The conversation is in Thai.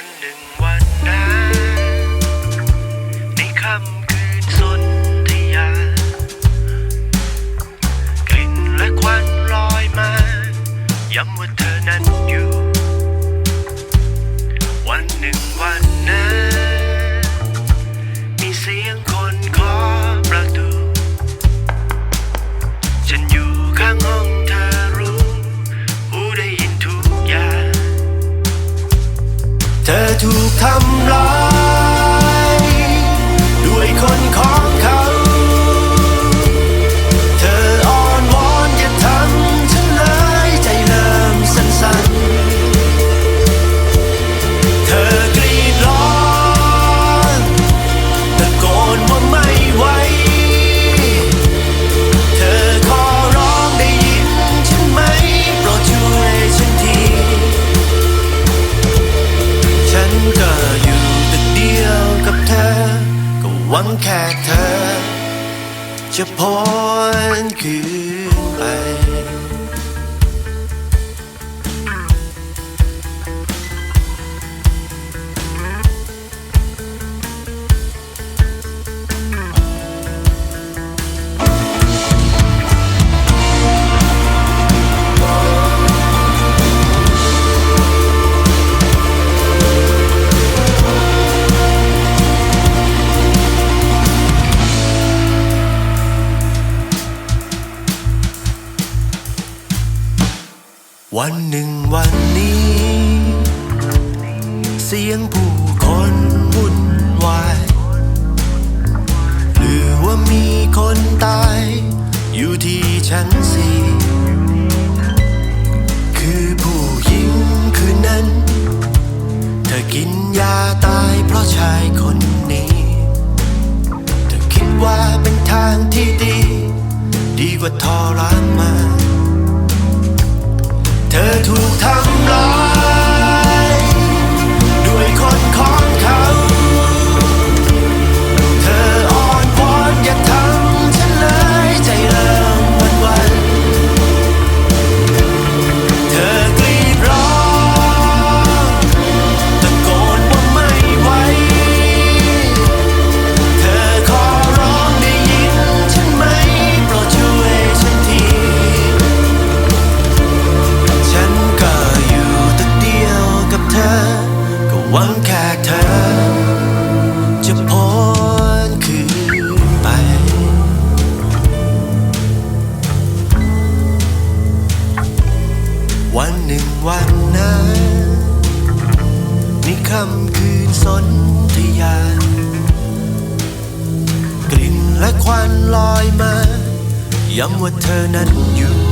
วันหนึ่งวันนั้นในค่ำคืนสนธยากลิ่นและควันลอยมาย้ำว่าเธอนั้น เธอถูกทำร้าย หวังแค่เธอ จะพ้นคืนไป วันหนึ่งวันนี้ เสียงผู้คนวุ่นวาย หรือว่ามีคนตาย อยู่ที่ชั้นสี่คือผู้หญิงคืนนั้น เธอกินยาตายเพราะชายคนนี้ เธอคิดว่าเป็นทางที่ดี ดีกว่าทรมาน เธ วันนั้นในค่ำคืนสนธยากลิ่นและควันลอยมาย้ำว่าเธอนั้นอยู่